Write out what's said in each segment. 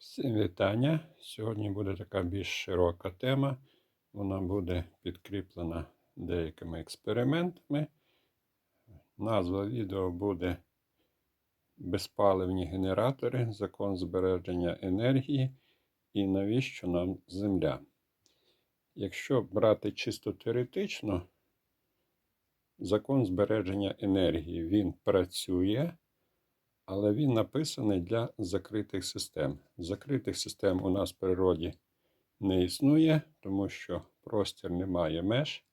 Всім вітання. Сьогодні буде така більш широка тема. Вона буде підкріплена деякими експериментами. Назва відео буде Безпаливні генератори, закон збереження енергії і навіщо нам Земля. Якщо брати чисто теоретично, закон збереження енергії він працює але він написаний для закритих систем. Закритих систем у нас в природі не існує, тому що простір не має меж.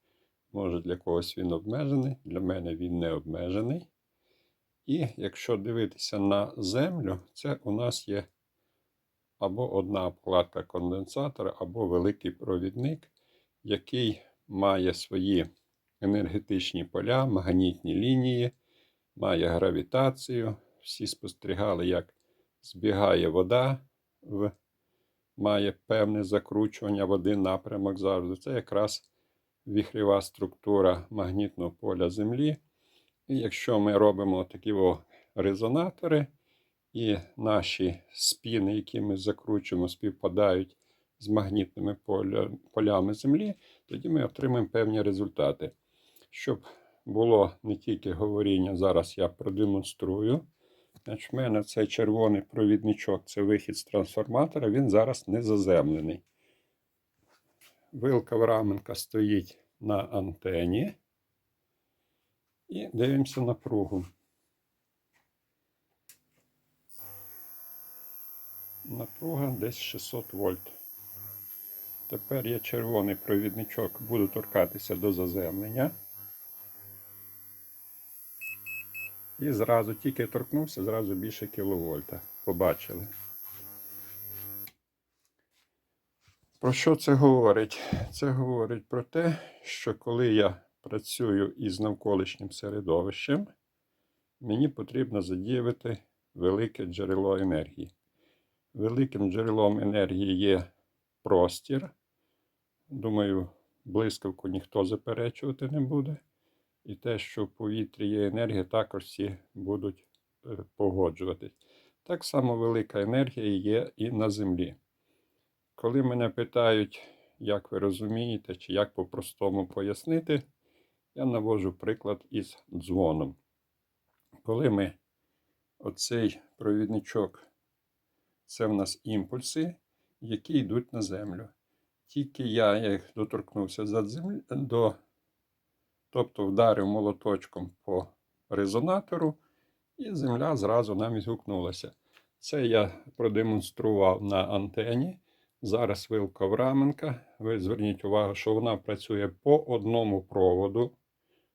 Може, для когось він обмежений, для мене він не обмежений. І якщо дивитися на землю, це у нас є або одна платка конденсатора, або великий провідник, який має свої енергетичні поля, магнітні лінії, має гравітацію всі спостерігали, як збігає вода, в, має певне закручування води, напрямок завжди. Це якраз віхрєва структура магнітного поля Землі. І якщо ми робимо такі резонатори, і наші спіни, які ми закручуємо, співпадають з магнітними поля, полями Землі, тоді ми отримаємо певні результати. Щоб було не тільки говоріння, зараз я продемонструю. Значить, в мене цей червоний провідничок це вихід з трансформатора, він зараз не заземлений. Вилка Враменка стоїть на антені. І дивимося напругу. Напруга десь 600 вольт. Тепер я червоний провідничок буду торкатися до заземлення. І зразу тільки торкнувся, зразу більше кіловольта. Побачили. Про що це говорить? Це говорить про те, що коли я працюю із навколишнім середовищем, мені потрібно задіяти велике джерело енергії. Великим джерелом енергії є простір. Думаю, блискавку ніхто заперечувати не буде. І те, що в повітрі є енергія, також всі будуть е, погоджуватись. Так само велика енергія є і на землі. Коли мене питають, як ви розумієте, чи як по-простому пояснити, я навожу приклад із дзвоном. Коли ми оцей провідничок, це в нас імпульси, які йдуть на землю. Тільки я їх доторкнувся до Тобто вдарив молоточком по резонатору, і земля зразу нам відгукнулася. Це я продемонстрував на антені. Зараз вилка Враменка. Ви зверніть увагу, що вона працює по одному проводу.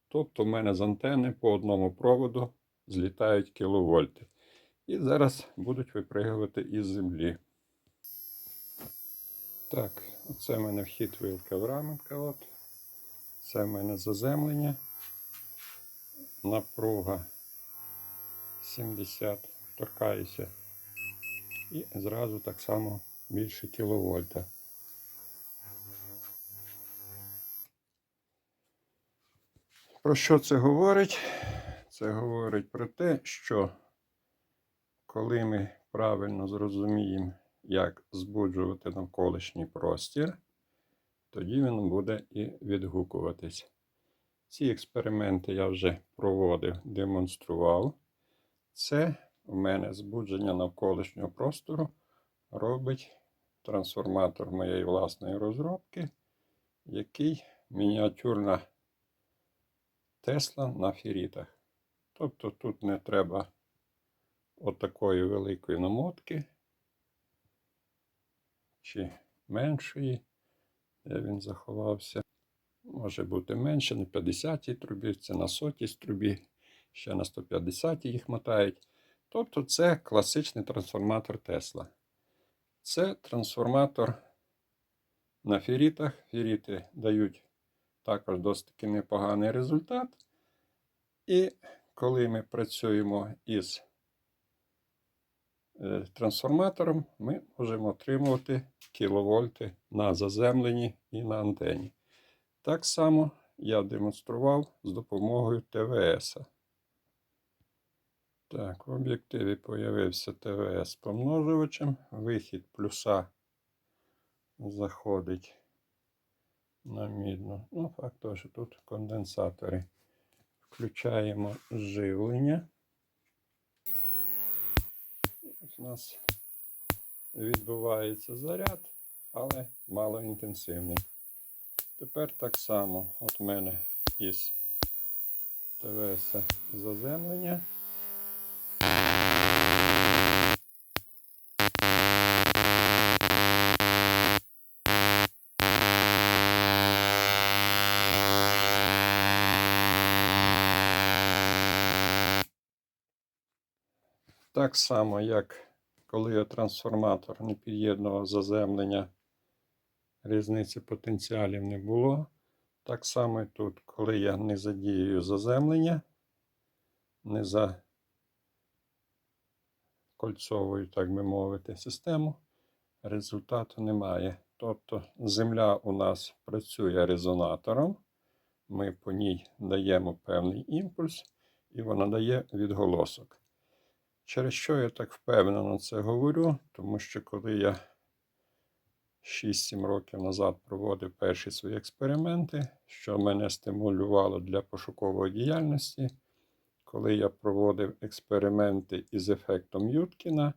Тобто, в мене з антени по одному проводу злітають кіловольти. І зараз будуть випригувати із землі. Так, оце в мене вхід вилка Враменка. От. Це в мене заземлення. Напруга 70, торкаюся. І зразу так само більше кіловольта. Про що це говорить? Це говорить про те, що коли ми правильно зрозуміємо, як збуджувати навколишній простір, тоді він буде і відгукуватись. Ці експерименти я вже проводив, демонстрував. Це у мене збудження навколишнього простору робить трансформатор моєї власної розробки, який мініатюрна Тесла на ферітах. Тобто тут не треба отакої великої намотки чи меншої. Де він заховався? Може бути менше, на 50-й трубі, це на 100-й трубі, ще на 150-й їх мотають. Тобто це класичний трансформатор Тесла. Це трансформатор на ферітах. Феріти дають також досить таки непоганий результат. І коли ми працюємо із трансформатором ми можемо отримувати кіловольти на заземленні і на антені. Так само я демонстрував з допомогою ТВС. Так, в об'єктиві появився ТВС помножувачем. Вихід плюса заходить на мідну. Ну, факт що тут конденсатори. Включаємо живлення. У нас відбувається заряд, але малоінтенсивний. Тепер так само от в мене із ТВС заземлення. Так само, як коли я трансформатор не під'єднував заземлення, різниці потенціалів не було. Так само і тут, коли я не задіюю заземлення, не закольцовую, так би мовити, систему, результату немає. Тобто земля у нас працює резонатором, ми по ній даємо певний імпульс, і вона дає відголосок. Через що я так впевнено це говорю? Тому що коли я 6-7 років назад проводив перші свої експерименти, що мене стимулювало для пошукової діяльності, коли я проводив експерименти із ефектом Юткіна,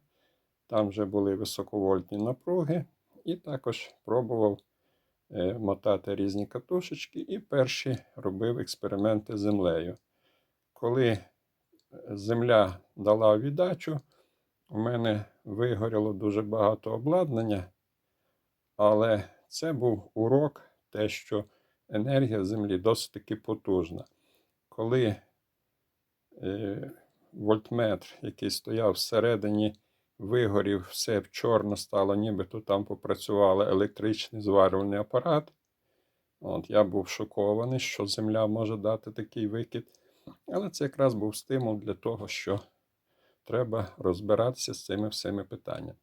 там вже були високовольтні напруги, і також пробував е, мотати різні катушечки, і перші робив експерименти з землею. Коли земля дала віддачу, у мене вигоріло дуже багато обладнання, але це був урок, те, що енергія землі досить таки потужна. Коли е, вольтметр, який стояв всередині, вигорів, все в чорно стало, нібито там попрацював електричний зварювальний апарат. От, Я був шокований, що Земля може дати такий викид. Але це якраз був стимул для того, що треба розбиратися з цими всіми питаннями.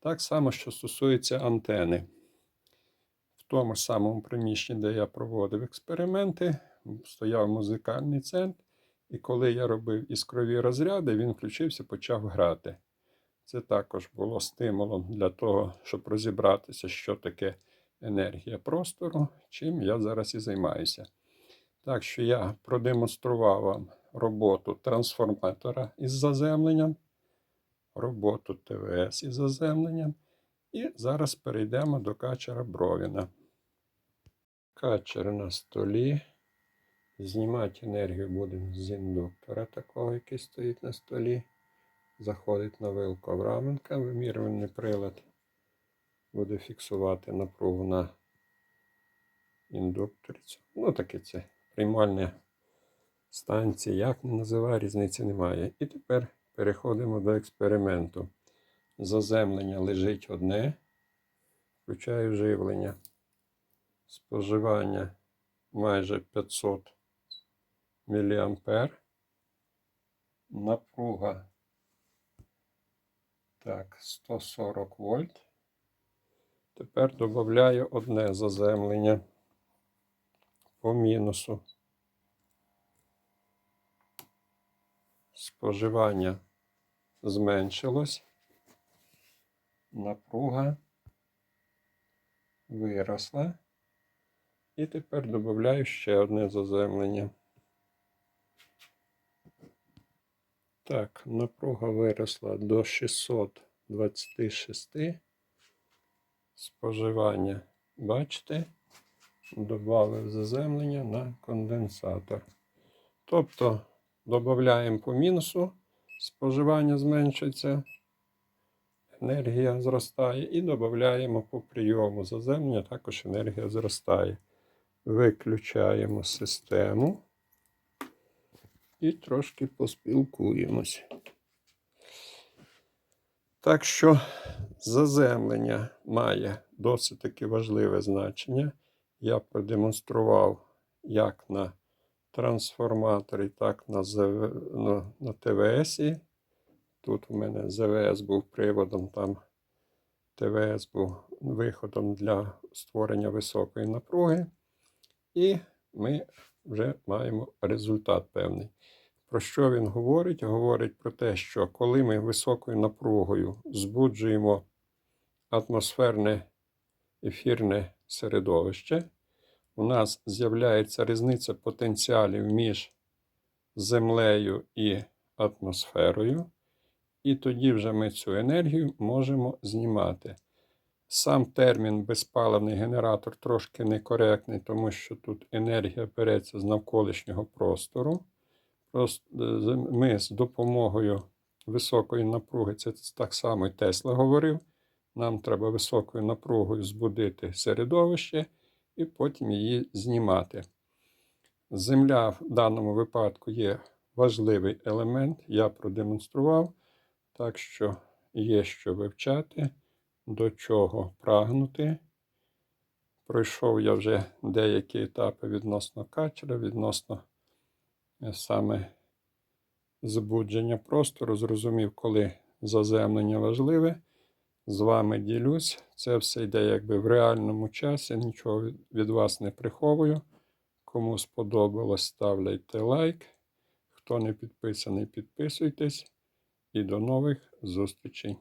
Так само, що стосується антени. В тому ж самому приміщенні, де я проводив експерименти, стояв музикальний центр, і коли я робив іскрові розряди, він включився почав грати. Це також було стимулом для того, щоб розібратися, що таке енергія простору, чим я зараз і займаюся. Так що я продемонстрував вам роботу трансформатора із заземленням, роботу ТВС із заземленням. І зараз перейдемо до качера Бровіна. Качер на столі. Знімати енергію будемо з індуктора такого, який стоїть на столі. Заходить на вилку Авраменка, вимірювальний прилад буде фіксувати напругу на індукторі. Ну, таке це приймальня станція, як не називає, різниці немає. І тепер переходимо до експерименту. Заземлення лежить одне, включаю живлення. Споживання майже 500 мА. Напруга так, 140 вольт. Тепер додаю одне заземлення по мінусу. Споживання зменшилось, напруга виросла. І тепер додаю ще одне заземлення. Так, напруга виросла до 626. Споживання, бачите? Добавив заземлення на конденсатор. Тобто додаємо по мінусу, споживання зменшується, енергія зростає, і додаємо по прийому заземлення, також енергія зростає. Виключаємо систему і трошки поспілкуємось. Так що заземлення має досить таки важливе значення. Я продемонстрував як на трансформаторі, так на, ЗВ, на, на ТВС. Тут у мене ЗВС був приводом, там ТВС був виходом для створення високої напруги. І ми вже маємо результат певний. Про що він говорить? Говорить про те, що коли ми високою напругою збуджуємо атмосферне ефірне середовище, у нас з'являється різниця потенціалів між землею і атмосферою, і тоді вже ми цю енергію можемо знімати. Сам термін безпаливний генератор трошки некоректний, тому що тут енергія береться з навколишнього простору. Е, ми з допомогою високої напруги, це так само і Тесла говорив. Нам треба високою напругою збудити середовище і потім її знімати. Земля в даному випадку є важливий елемент, я продемонстрував, так що є що вивчати, до чого прагнути. Пройшов я вже деякі етапи відносно качера, відносно е, саме збудження простору, зрозумів, коли заземлення важливе. З вами ділюсь. Це все йде якби в реальному часі. Нічого від- вас не приховую. Кому сподобалось, ставляйте лайк. Хто не підписаний, підписуйтесь. І до нових зустрічей.